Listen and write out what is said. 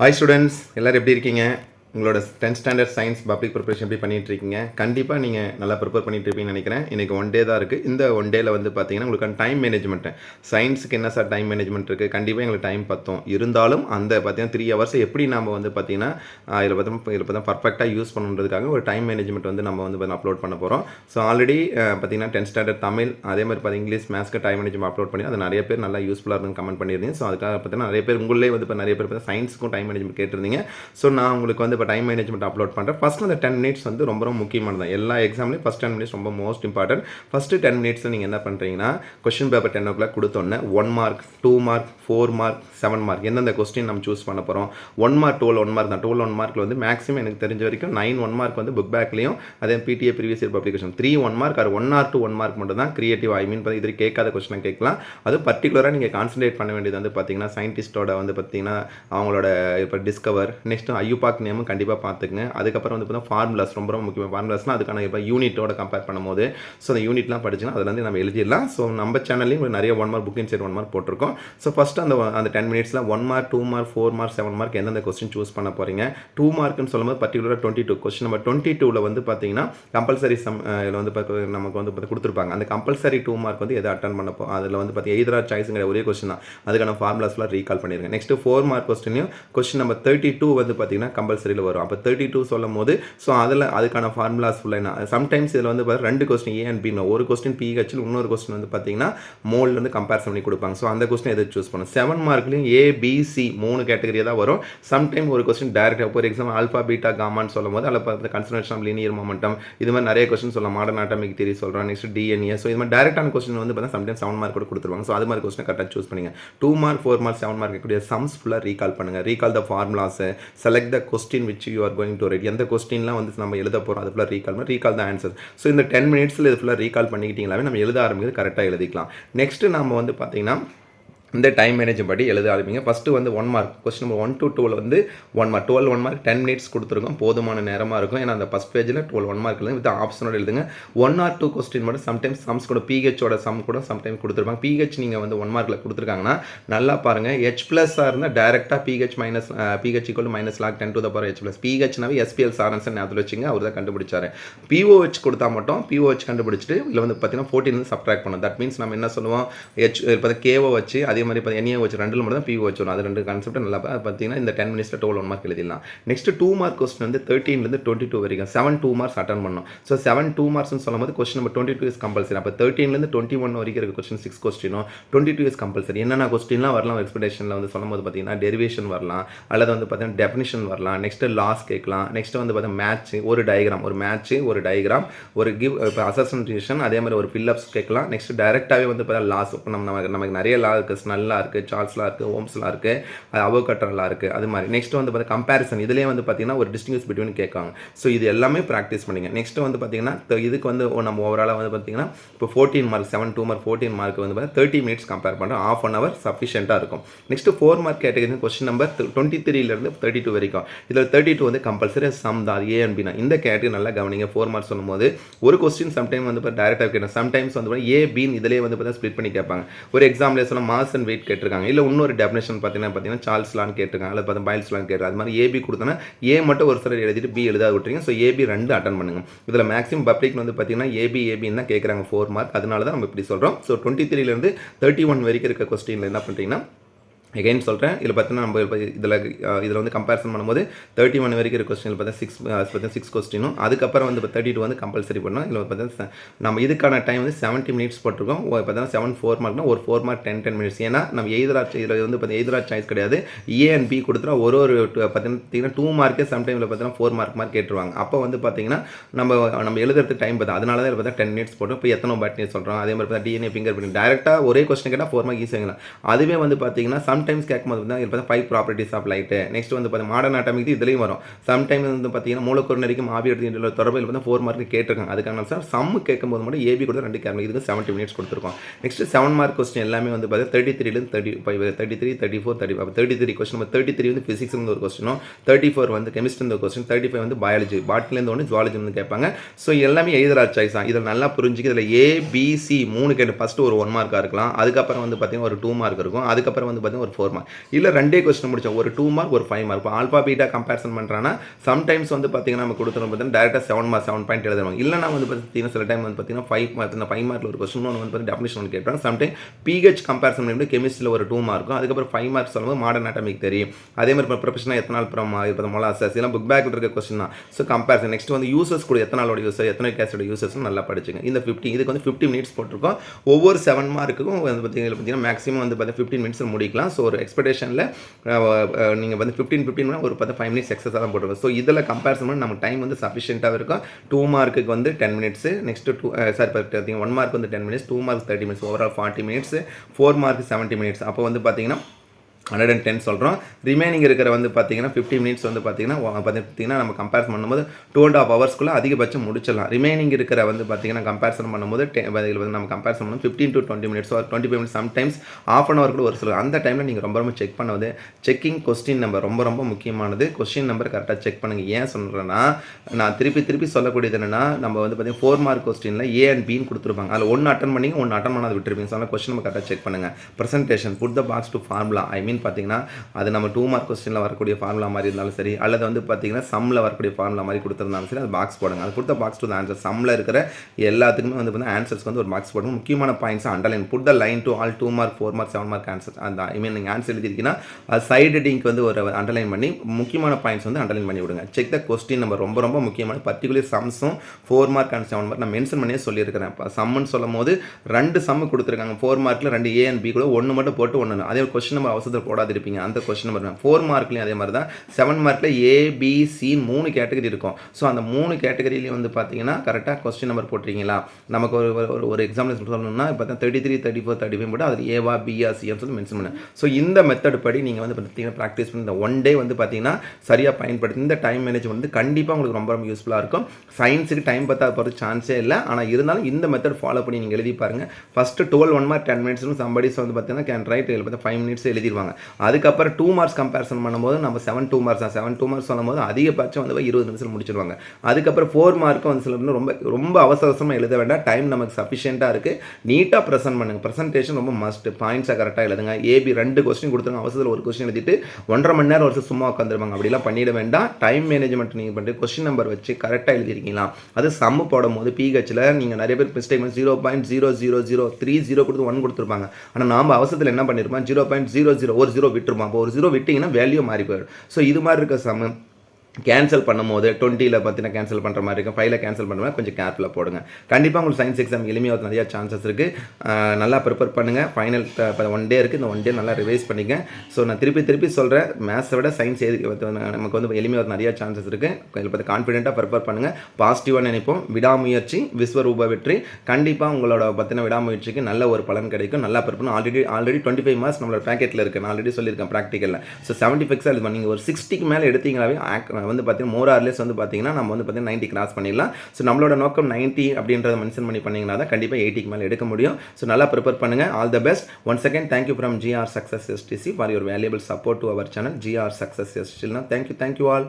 Hi students எல்லோரும் எப்படி இருக்கீங்க? உங்களோட tenth standard science public preparation எப்படி பண்ணிட்டு இருக்கீங்க கண்டிப்பாக நீங்கள் நல்லா ப்ரிப்பேர் பண்ணிட்டு நினைக்கிறேன். இன்றைக்கி ஒன் டே தான் இருக்குது இந்த ஒன் டேயில் வந்து பார்த்தீங்கன்னா உங்களுக்கு டைம் மேனேஜ்மெண்ட்டு சயின்ஸுக்கு என்ன சார் டைம் மேனேஜ்மெண்ட் இருக்குது கண்டிப்பாக எங்களுக்கு டைம் பத்தும். இருந்தாலும் அந்த பார்த்தீங்கன்னா த்ரீ ஹவர்ஸ் எப்படி நம்ம வந்து பார்த்தீங்கன்னா இதில் பார்த்தோம் இதில் பார்த்தா பர்ஃபெக்டாக யூஸ் பண்ணுறதுக்காக ஒரு டைம் மேனேஜ்மெண்ட் வந்து நம்ம வந்து அப்லோட் பண்ண போகிறோம் ஸோ ஆல்ரெடி பார்த்தீங்கன்னா டென்த் ஸ்டாண்டர்ட் தமிழ் அதே மாதிரி பார்த்தீங்கன்னா இங்கிலீஷ் மேத்ஸ்க்கு டைம் மேனேஜ்மெண்ட் அப்லோட் பண்ணி அது நிறைய பேர் நல்லா யூஸ்ஃபுல்லாக இருந்து கமெண்ட் பண்ணியிருந்தீங்க. ஸோ அதுக்காக பார்த்தீங்கன்னா நிறைய பேர் உங்களே வந்து இப்போ நிறைய பேர் பார்த்தா சயின்ஸுக்கும் டைம் மேனேஜ்மெண்ட் கேட்டிருந்தீங்க. ஸோ நான் உங்களுக்கு வந்து இப்போ டைம் மேனேஜ்மெண்ட் அப்லோட் பண்ணுறேன் ஃபஸ்ட் அந்த டென் மினிட்ஸ் வந்து ரொம்ப ரொம்ப முக்கியமானது தான் எல்லா எக்ஸாம்லேயும் ஃபஸ்ட் டென் மினிட்ஸ் ரொம்ப மோஸ்ட் இம்பார்ட்டன்ட் ஃபஸ்ட்டு டென் மினிட்ஸில் நீங்கள் என்ன பண்ணுறீங்கன்னா question paper ten o'clock கொடுத்தோன்னே one mark two mark four mark seven mark எந்தெந்த கொஸ்டின் நம்ம சூஸ் பண்ண போகிறோம் one mark twelve one mark தான். டுவெல் ஒன் மார்க்கில் வந்து மேக்ஸிமம் எனக்கு தெரிஞ்ச வரைக்கும் நைன் ஒன் மார்க் வந்து புக் பேக்லேயும் அதே PTA previous year publication three one mark அது one or two one mark மட்டும் தான் கிரியேட்டிவ் ஐ மீன் இது கேட்காத கொஸ்டினை கேட்கலாம். அது பர்டிகுலராக நீங்கள் கான்சன்ட்ரேட் பண்ண வேண்டியது வந்து பார்த்தீங்கன்னா சயின்டிஸ்டோட வந்து பார்த்தீங்கன்னா அவங்களோட இப்போ டிஸ்கவர் நெக்ஸ்ட் ஐயூபாக் நேமும் கண்டிப்பாக பார்த்துக்குங்க அதுக்கப்புறம் வந்து பார்த்தீங்கன்னா ஃபார்முலாஸ் ரொம்ப ரொம்ப முக்கியமாக ஃபார்முலாஸ்னால் அதுக்கான இப்போ யூனிட்டோட கம்பேர் பண்ணும்போது ஸோ அந்த யூனிட்லாம் படிச்சுன்னா அதுலேருந்து நம்ம எழுதிடலாம். ஸோ நம்ம சேனல்லையும் நிறைய one mark booking side one mark போட்டிருக்கோம். ஸோ ஃபஸ்ட்டு அந்த அந்த டென் மினிட்ஸில் one mark two mark four mark seven mark எந்தெந்த கொஸ்டின் சூஸ் பண்ண போகிறீங்க டூ மார்க்னு சொல்லும்போது பர்டிகுலராக டுவெண்ட்டி டூ கொஸ்டின் நம்ம டுவெண்ட்டி டூவில் வந்து பார்த்தீங்கன்னா கம்பல்சரி சம் இதில் வந்து பார்த்து நமக்கு வந்து பார்த்து கொடுத்துருப்பாங்க. அந்த கம்பல்சரி டூ மார்க் வந்து எதை அட்டன் பண்ண போ அதில் வந்து பார்த்தீங்கன்னா எதிராக சாய்ஸுங்கிற ஒரே கொஸ்டின் தான். அதுக்கான ஃபார்முலாஸ்லாம் ரீகால் பண்ணிடுங்க நெக்ஸ்ட் ஃபோர் மார்க் கொஸ்டினையும் கொஸ்டின் நம்பர் தேர்ட்டி டூ வந்து பார்த்தீங்கன்னா கம்பல்சரி கம்பல்சரியில் வரும். அப்போ தேர்ட்டி டூ சொல்லும் போது ஸோ அதில் அதுக்கான ஃபார்முலாஸ் ஃபுல்லாக என்ன சம்டைம்ஸ் இதில் வந்து பார்த்தா ரெண்டு கொஸ்டின் ஏ அண்ட் பி ஒரு கொஸ்டின் பிஹெச்சில் இன்னொரு கொஸ்டின் வந்து பார்த்தீங்கன்னா மோல்ல வந்து கம்பேரிசன் பண்ணி கொடுப்பாங்க. ஸோ அந்த கொஸ்டின் எதை சூஸ் பண்ணும் செவன் மார்க்லையும் ஏ பிசி மூணு கேட்டகரி தான் வரும். சம்டைம் ஒரு கொஸ்டின் டேரக்டாக ஒரு எக்ஸாம் ஆல்ஃபா பீட்டா காமான்னு சொல்லும் போது அதில் பார்த்து கன்சன்ட்ரேஷன் ஆஃப் லீனியர் மொமெண்டம் இது மாதிரி நிறைய கொஸ்டின் சொல்லலாம் மாடர்ன் ஆட்டமிக் தியரி சொல்கிறோம் நெக்ஸ்ட் டிஎன்ஏ ஸோ இது மாதிரி டேரக்டான கொஸ்டின் வந்து பார்த்தீங்கன்னா சம்டைம் செவன் மார்க் கூட கொடுத்துருவாங்க. ஸோ அது மாதிரி கொஸ்டின் கரெக்டாக சூஸ் பண்ணுங்க. Two mark four mark seven mark கூடிய சம்ஸ் ஃபுல்லாக ரீகால் பண்ணுங்க. Recall the formulas select the question which you are going to write எந்த கொஸ்டின்லாம் வந்து நம்ம எழுத போகிறோம் அது ஃபுல்லாக ரீகால் பண்ணி ரீகால் தான் ஆன்சர் ஸோ இந்த டென் மினிட்ஸில் இது ஃபுல்லாக ரீகால் பண்ணிக்கிட்டீங்களாவே நம்ம எழுத ஆரம்பிக்கிறது கரெக்டாக எழுதிக்கலாம். நெக்ஸ்ட்டு நம்ம வந்து பார்த்தீங்கன்னா இந்த டைம் மேனேஜ் படி எழுத ஆரம்பிங்க. ஃபஸ்ட்டு வந்து one mark question number one to டூவில் வந்து one mark twelve one mark ten minutes கொடுத்துருக்கோம். போதுமான நேரமாக இருக்கும். ஏன்னா அந்த ஃபஸ்ட் பேஜில் டுவெல் ஒன் மார்க் எழுதுங்க வித் ஆப்ஷனோட எழுதுங்க. ஒன் ஆர் டூ கொஸ்டின் மட்டும் சம்டைம்ஸ் சம்ஸ் கூட பிஹெச்சோட சம் கூட சம்டைம்ஸ் கொடுத்துருப்பாங்க. பிஹெச் நீங்கள் வந்து ஒன் மார்க்கில் கொடுத்துருக்காங்கன்னா நல்லா பாருங்கள் ஹெச் ப்ளஸ்ஸாக இருந்தால் டேரெக்டாக pH minus pH equal minus log ten to the power H plus பிஹெச்னாவே SPL சாரன்ஸ் ஞாபகத்தில் வச்சுங்க. அவர் தான் கண்டுபிடிச்சாரு. பிஓஹெச் கொடுத்தா மட்டும் பிஓஹெச் கண்டுபிடிச்சிட்டு இல்லை வந்து பார்த்தீங்கன்னா ஃபோர்டீன் சப்ட்ராக்ட் பண்ணும். தட் மீன்ஸ் நம்ம என்ன சொல்லுவோம்? ஹெச் பார்த்தா கேஓ வச்சு அதே மாதிரி பார்த்தா என்ஏ வச்சு ரெண்டில் மட்டும் தான் பிஓ வச்சிடும் அது ரெண்டு கான்செப்ட் நல்லா பார்த்தீங்கன்னா இந்த டென் மினிட்ஸில் டுவெல் ஒன் மார்க் எழுதிடலாம். நெக்ஸ்ட் டூ மார்க் கொஸ்டின் வந்து தேர்ட்டின்லேருந்து டுவெண்ட்டி டூ வரைக்கும். செவன் டூ மார்க்ஸ் அட்டன் பண்ணணும். ஸோ செவன் டூ மார்க்ஸ்னு சொல்லும்போது question number twenty two is compulsory அப்போ தேர்ட்டின்லேருந்து டுவெண்ட்டி ஒன் வரைக்கும் இருக்க கொஸ்டின் சிக்ஸ் கொஸ்டினும் டுவெண்ட்டி டூ இஸ் கம்பல்சரி என்னென்ன கொஸ்டின்லாம் வரலாம்? எக்ஸ்பெக்டேஷனில் வந்து சொல்லும்போது பார்த்தீங்கன்னா டெரிவேஷன் வரலாம். அல்லது வந்து பார்த்தீங்கன்னா டெஃபினிஷன் வரலாம். நெக்ஸ்ட் லாஸ் கேட்கலாம். நெக்ஸ்ட் வந்து பார்த்தீங்கன்னா மேட்ச் ஒரு டயக்ராம் ஒரு மேட்ச் ஒரு டயக்ராம் ஒரு கிவ் இப்போ அசன்ட்ரேஷன் அதே மாதிரி ஒரு ஃபில்லப்ஸ் கேட்கலாம். நெக்ஸ்ட் டேரெக்டாகவே வந்து பார்த்தா லாஸ் இப்போ நம்ம நமக்கு நமக்கு நிறைய லா நல்லா இருக்குது சார்ட்ஸ்லாம் இருக்குது ஓம்ஸ்லாம் இருக்குது அது அவகட்டர்லாம் இருக்குது அது மாதிரி. நெக்ஸ்ட் வந்து பார்த்தீங்கன்னா கம்பேரிசன் இதுலேயே வந்து பார்த்தீங்கன்னா ஒரு டிஸ்டிங்ஸ் பிட்வீன் கேட்காங்க. ஸோ இது எல்லாமே ப்ராக்டிஸ் பண்ணிங்க. நெக்ஸ்ட் வந்து பார்த்தீங்கன்னா இதுக்கு வந்து நம்ம ஓவராலாக வந்து பார்த்தீங்கன்னா இப்போ fourteen mark seven two mark fourteen mark வந்து பார்த்தீங்கன்னா தேர்ட்டி மினிட்ஸ் கம்பேர் பண்ணுறோம் ஆஃப் அன் ஹவர் சஃபிஷியண்ட்டாக இருக்கும். Next four mark category question number twenty த்ரீலேருந்து thirty two வரைக்கும். இதில் தேர்ட்டி டூ வந்து கம்பல்சரி சம் தான். ஏ அண்ட் பினா இந்த கேட்டகரி நல்லா கவனிங்க. ஃபோர் மார்க் சொல்லும்போது ஒரு கொஸ்டின் சம்டைம் வந்து இப்போ டேரக்டாக கேட்டேன். சம்டைம்ஸ் வந்து ஏ பின் இதிலே வந்து பார்த்தா ஸ்ப்ளிட் பண்ணி கேட்பாங்க. ஒரு எக்ஸாம்பிள் சொன்னால் மாஸ் அண்ட் வெயிட் கேட்டிருக்காங்க. இல்லை இன்னொரு டெஃபினேஷன் பார்த்தீங்கன்னா பார்த்தீங்கன்னா சார்ல்ஸ் லான் கேட்டிருக்காங்க. அல்லது பார்த்தா பைல்ஸ் லான் கேட்டிருக்காங்க. அது மாதிரி ஏபி கொடுத்தோன்னா ஏ மட்டும் ஒரு சிலர் எழுதிட்டு பி எழுதாது விட்டுறீங்க ஸோ ஏபி ரெண்டு அட்டன் பண்ணுங்க. இதில் மேக்ஸிமம் பப்ளிக் வந்து பார்த்தீங்கன்னா ஏபி ஏபின்னு தான் கேட்குறாங்க ஃபோர் மார்க் அதனால தான் நம்ம இப்படி சொல்கிறோம் ஸோ டுவெண்ட்டி த்ரீலேருந்து தேர்ட்டி ஒன் வரைக்கும் இருக்க கொஸ்டினில் என்ன பண்ணுறீங்கன்னா எகைன் சொல்கிறேன் இதில் பார்த்தீங்கன்னா நம்ம இப்போ இதில் இதில் வந்து கம்பேரிசன் பண்ணும்போது தேர்ட்டி ஒன் வரைக்கும் இருக்க கொஸ்டின் பார்த்தா சிக்ஸ் பார்த்தீங்கன்னா சிக்ஸ் கொஸ்டினும் அதுக்கப்புறம் வந்து இப்போ தேர்ட்டி டூ வந்து கம்பல்சரி பண்ணோம் இதில் பார்த்தீங்கன்னா நம்ம இதுக்கான டைம் வந்து செவன்ட்டி மினிட்ஸ் போட்டிருக்கோம். பார்த்தீங்கன்னா செவன் ஃபோர் மார்க்னா ஒரு four mark ten ten minutes ஏன்னா நம்ம எய்தரா இதில் வந்து பார்த்தீங்கன்னா எய்தரா சாய்ஸ் கிடையாது. ஏ அண்ட் பி கொடுத்துட்டா ஒரு ஒரு பார்த்தீங்கன்னா டூ மார்க்கே சம்டைமில் பார்த்தீங்கன்னா ஃபோர் மார்க் மார்க் கேட்டுருவாங்க அப்போ வந்து பார்த்தீங்கன்னா நம்ம நம்ம எழுதுறதுக்கு டைம் பார்த்தா அதனால தான் பார்த்தா டென் மினிட்ஸ் போட்டோம். இப்போ எத்தனை பேட்னி சொல்கிறோம் அதே மாதிரி பார்த்தா டிஎன்ஏ ஃபிங்கர் பிரிண்ட் டேரெக்டாக ஒரே கொஸ்டின் கேட்டால் ஃபோர் மார்க் ஈஸியாகலாம் அதுவே வந்து பார்த்தீங்கன்னா சம்டைம்ஸ் கேட்கும்போது வந்து இப்போ five properties of light next வந்து பார்த்தா மாடர்ன் ஆட்டமிக்கு இதுலேயும் வரும். சம்டைம் வந்து பார்த்தீங்கன்னா மூலக்கூறு நெறிக்கும் ஆவி எடுத்து தொடர்பில் வந்து ஃபோர் மார்க் கேட்டிருக்காங்க. அதுக்கான சார் சம் கேட்கும்போது மட்டும் ஏபி கூட ரெண்டு கேட்கணும் இதுக்கு செவன்ட்டி மினிட்ஸ் கொடுத்துருக்கோம். நெக்ஸ்ட் செவன் மார்க் கொஸ்டின் எல்லாமே வந்து பார்த்தீங்கன்னா thirty த்ரீலேருந்து thirty five thirty three thirty four thirty five thirty three question நம்ம தேர்ட்டி த்ரீ வந்து ஃபிசிக்ஸ் ஒரு கொஸ்டினும் தேர்ட்டி ஃபோர் வந்து கெமிஸ்ட்ரி ஒரு கொஸ்டின் தேர்ட்டி ஃபைவ் வந்து பயாலஜி பாட்டிலேருந்து ஒன்று ஜுவாலஜி வந்து கேட்பாங்க. ஸோ எல்லாமே எழுதுறா சாய்ஸ் தான். இதில் நல்லா புரிஞ்சுக்கி இதில் ஏபிசி மூணு கேட்டு ஃபஸ்ட்டு ஒரு ஒன் மார்க்காக இருக்கலாம். அதுக்கப்புறம் வந்து பார்த்தீங்கன்னா ஒரு டூ மார்க் இருக்கும். அதுக்கப்புறம் வந்து பார்த்தீங்கன்னா ஒரு ஃபோர் மார்க் இல்லை ரெண்டே கொஸ்டின் முடிச்சோம். ஒரு டூ மார்க் ஒரு ஃபைவ் மார்க் இப்போ ஆல்பா பீட்டா கம்பேரிசன் பண்ணுறான்னா சம்டைம்ஸ் வந்து பார்த்தீங்கன்னா நம்ம கொடுத்துரும் பார்த்தீங்கன்னா டேரெக்டாக செவன் மார்க் செவன் பாயிண்ட் எழுதுவாங்க. இல்லைனா வந்து பார்த்தீங்கன்னா சில டைம் வந்து பார்த்தீங்கன்னா ஃபைவ் மார்க் இந்த ஃபைவ் மார்க்கில் ஒரு கொஸ்டின் ஒன்று வந்து பார்த்தீங்கன்னா டெஃபினேஷன் கேட்பாங்க சம்டைம் பிஹெச் கம்பேரிசன் பண்ணி கெமிஸ்ட்ரியில் ஒரு டூ மார்க்கும் அதுக்கப்புறம் ஃபைவ் மார்க் சொல்லும்போது மாடர்ன் அட்டாமிக் தெரியும். அதே மாதிரி இப்போ ப்ரொஃபஷனாக எத்தனை நாள் அப்புறம் இப்போ மொலாசஸ் இதெல்லாம் புக் பேக்கில் இருக்க கொஸ்டின் தான். ஸோ கம்பேரிசன் நெக்ஸ்ட் வந்து யூசர்ஸ் கூட எத்தனை நாளோட யூசர் எத்தனை கேஸோட யூசர்ஸ் நல்லா படிச்சுங்க. இந்த ஃபிஃப்டி இதுக்கு வந்து ஃபிஃப்டி மினிட்ஸ் போட்டிருக்கோம். ஒவ்வொரு செவன் மார்க்குக்கும் வந்து பார்த்தீங்கன்னா பார்த்தீங்கன்னா மேக்ஸிமம் வந்து பார்த்தீங்கன்னா ஃபிஃப்டின் மினிட்ஸ் முடிக்கலாம். ஸோ ஒரு எக்ஸ்பெக்டேஷனில் நீங்கள் வந்து ஃபிஃப்டின் ஃபிஃப்டின் ஒரு பத்து ஃபைவ் மினிட்ஸ் எக்ஸஸாக தான் போட்டுருவோம் ஸோ இதில் கம்பேரிசன் பண்ணி நமக்கு டைம் வந்து சஃபிஷியண்ட்டாக இருக்கும். டூ மார்க்குக்கு வந்து ten minutes next two sorry பார்த்தீங்கன்னா ஒன் மார்க் வந்து ten minutes two mark thirty minutes overall forty minutes four mark seventy minutes அப்போ வந்து பார்த்தீங்கன்னா ஹண்ட்ரட் அண்ட் டென் சொல்கிறோம் ரிமைனிங் இருக்கிற வந்து பார்த்தீங்கன்னா ஃபிஃப்டி மினிட்ஸ் வந்து பார்த்தீங்கன்னா வ- பார்த்தீங்கன்னா நம்ம கம்பேர் பண்ணும்போது டூ அண்ட் ஆஃப் ஹவர்ஸ்க்குள்ளே அதிகபட்சம் முடிச்சிடலாம். ரிமைனிங் இருக்கிற வந்து பார்த்தீங்கன்னா கம்பேரிசன் பண்ணும்போது வந்து நம்ம கம்பேரிசன் பண்ணும்போது ஃபிஃப்டீன் டு டுவெண்ட்டி மினிட்ஸ் ஒரு twenty five minutes sometimes half an hour கூட ஒரு சில அந்த டைமில் நீங்கள் ரொம்ப ரொம்ப செக் பண்ணுவது செக்கிங் கொஸ்டின் நம்பர் ரொம்ப ரொம்ப முக்கியமானது. கொஸ்டின் நம்பர் கரெக்டாக செக் பண்ணுங்கள் ஏன் சொல்கிறேன்னா நான் திருப்பி திருப்பி சொல்லக்கூடியது என்னென்னா நம்ம வந்து பார்த்தீங்கன்னா ஃபோர் மார்க் கொஸ்டினில் ஏ அண்ட் பின்னு கொடுத்துருப்பாங்க. அதில் ஒன்று அட்டன் பண்ணி ஒன்று அட்டன் பண்ணாத விட்டுருப்பீங்க. ஸோ கொஸ்டின் நம்ம கரெக்டாக செக் பண்ணுங்கள் presentation put the box to formula I mean பார்த்தீங்கன்னா அது நம்ம டூ மார்க் கொஸ்டினில் வரக்கூடிய ஃபார்முலா மாதிரி இருந்தாலும் சரி அல்லது வந்து பார்த்தீங்கன்னா சம்மில் வரக்கூடிய ஃபார்முலா மாதிரி கொடுத்துருந்தாலும் சரி அது பாக்ஸ் போடுங்க. அது கொடுத்த பாக்ஸ் டு ஆன்சர் சம்மில் இருக்கிற எல்லாத்துக்குமே வந்து பார்த்தீங்கன்னா ஆன்சர்ஸ்க்கு வந்து ஒரு பாக்ஸ் போடுங்க. முக்கியமான points underline put the line to all two mark four mark seven mark answer அந்த ஐ மீன் நீங்கள் ஆன்சர் எழுதிருக்கீங்கன்னா அது சைடு ஹெட்டிங்க்கு வந்து ஒரு அண்டர்லைன் பண்ணி முக்கியமான பாயிண்ட்ஸ் வந்து அண்டர்லைன் பண்ணி விடுங்க. செக் த கொஸ்டின் நம்ம ரொம்ப ரொம்ப முக்கியமான particular சம்ஸும் four mark and seven mark நான் மென்ஷன் பண்ணியே சொல்லியிருக்கிறேன். இப்போ சம்முன்னு சொல்லும் போது ரெண்டு சம்மு கொடுத்துருக்காங்க. ஃபோர் மார்க்கில் ரெண்டு ஏ அண்ட் பி கூட ஒன்று மட்டும் போட்டு ஒன்று அதே கொஸ்டின் நம்ம அவசரத்தில் போடாதிருப்பீங்க. அந்த கொஸ்டின் நம்பர் ஃபோர் மார்க்லையும் அதே மாதிரி தான் செவன் மார்க்கில் ஏபிசி மூணு கேட்டகரி இருக்கும். ஸோ அந்த மூணு கேட்டகரியிலையும் வந்து பார்த்தீங்கன்னா கரெக்டாக கொஸ்டின் நம்பர் போட்டிருக்கீங்களா? நமக்கு ஒரு ஒரு ஒரு எக்ஸாம்பிள் சொல்லணும்னா இப்போ thirty three thirty four thirty five போட்டு அது ஏவா பிஆ சிஎம் சொல்லி மென்ஷன் பண்ணேன் ஸோ இந்த மெத்தட் படி நீங்கள் வந்து பார்த்தீங்கன்னா ப்ராக்டிஸ் பண்ணி இந்த ஒன் டே வந்து பார்த்தீங்கன்னா சரியாக பயன்படுத்தி இந்த டைம் மேனேஜ்மெண்ட் வந்து கண்டிப்பாக உங்களுக்கு ரொம்ப ரொம்ப யூஸ்ஃபுல்லாக இருக்கும். சயின்ஸுக்கு டைம் பார்த்தா போகிற சான்ஸே இல்லை. ஆனால் இருந்தாலும் இந்த மெத்தட் ஃபாலோ பண்ணி நீங்கள் எழுதி பாருங்கள் first twelve one mark ten மினிட்ஸ்னு somebody's வந்து பார்த்தீங்கன்னா கேன் ரைட் பார்த்தா ஃபைவ் மினிட்ஸ் எழுதிடுவாங்க அதுக்கப்புறம் டூ மார்க்ஸ் கம்பேரிசன் பண்ணும்போது நம்ம செவன் டூ மார்க்ஸ் தான். செவன் டூ மார்க்ஸ் சொல்லும்போது அதிகபட்சம் வந்து இருபது நிமிஷம் முடிச்சிருவாங்க. அதுக்கப்புறம் ஃபோர் மார்க்கும் வந்து சில ரொம்ப ரொம்ப அவசர அவசரமாக எழுத வேண்டாம். டைம் நமக்கு சஃபிஷியண்ட்டாக இருக்குது நீட்டாக ப்ரெசென்ட் பண்ணுங்கள் ப்ரெசன்டேஷன் ரொம்ப மஸ்ட் பாயிண்ட்ஸாக கரெக்டாக எழுதுங்க. ஏபி ரெண்டு கொஸ்டின் கொடுத்துருங்க. அவசரத்தில் ஒரு கொஸ்டின் எழுதிட்டு ஒன்றரை மணி நேரம் வருஷம் சும்மா உட்காந்துருவாங்க அப்படிலாம் பண்ணிட வேண்டாம். டைம் மேனேஜ்மெண்ட் நீங்கள் பண்ணிட்டு கொஸ்டின் நம்பர் வச்சு கரெக்டாக எழுதிருக்கீங்களா? அது சம்மு போடும் போது பிஹெச்சில் நீங்கள் நிறைய பேர் மிஸ்டேக் பண்ணி zero point zero zero zero three zero கொடுத்து ஒன் கொடுத்துருப்பாங்க. ஆனால் நாம் அவசரத்தில் என்ன பண்ணியிருப்போம் ஜீரோ பாயிண்ட் ஜீரோ ஜீரோ ஒரு ஜீரோ விட்டுருமா? அப்போ ஒரு ஜீரோ விட்டிங்கன்னா வேல்யூ மாறி போயிடும். ஸோ இது மாதிரி இருக்க சம்மு கேன்சல் பண்ணும்போது டுவெண்ட்டியில் பார்த்தீங்கன்னா கேன்சல் பண்ணுற மாதிரி இருக்கும். ஃபைவ்ல கேன்சல் பண்ணுற மாதிரி கொஞ்சம் கேர்ஃபுல்லாக போடுங்க. கண்டிப்பாக உங்களுக்கு சயின்ஸ் எக்ஸாம் எளிமையாக நிறையா சான்சஸ் இருக்குது நல்லா ப்ரிப்பேர் பண்ணுங்கள் ஃபைனல் ஒன் டே இருக்குது இந்த ஒன் டே நல்லா ரிவைஸ் பண்ணிங்க. ஸோ நான் திருப்பி திருப்பி சொல்கிறேன் மேத்ஸை விட சயின்ஸ் எதுக்கு நமக்கு வந்து எளிமையாக நிறையா சான்சஸ் இருக்குது இதில் பார்த்து கான்ஃபிடென்ட்டாக ப்ரிப்பேர் பண்ணுங்கள் பாசிட்டிவாக நினைப்போம். விடாமுயற்சி விஸ்வரூப வெற்றி. கண்டிப்பாக உங்களோட பார்த்தீங்கன்னா விடாமுயற்சிக்கு நல்ல ஒரு பலன் கிடைக்கும். நல்லா prepare already already twenty five marks நம்மளோட பேக்கெட்டில் இருக்குது நான் ஆல்ரெடி சொல்லியிருக்கேன் ப்ராக்டிக்கலில் ஸோ செவன்ட்டி ஃபைவ்ஸாக இது நீங்கள் ஒரு சிக்ஸ்டிக்கு மேலே எடுத்தீங்களாவே அது வந்து பார்த்தீங்கன்னா மோர் ஆர்லெஸ் வந்து பார்த்தீங்கன்னா நம்ம வந்து பார்த்தீங்கன்னா நைன்ட்டி கிராஸ் பண்ணிடலாம். ஸோ நம்மளோட நோக்கம் 90 அப்படின்றத மென்ஷன் பண்ணி பண்ணிங்கன்னா தான் கண்டிப்பாக எயிட்டிக்கு மேலே எடுக்க முடியும். ஸோ நல்லா ப்ரிப்பேர் பண்ணுங்கள் all the best one second thank you from GR success STC for your valuable support to our channel GR success எஸ்டிசிலாம் thank you thank you all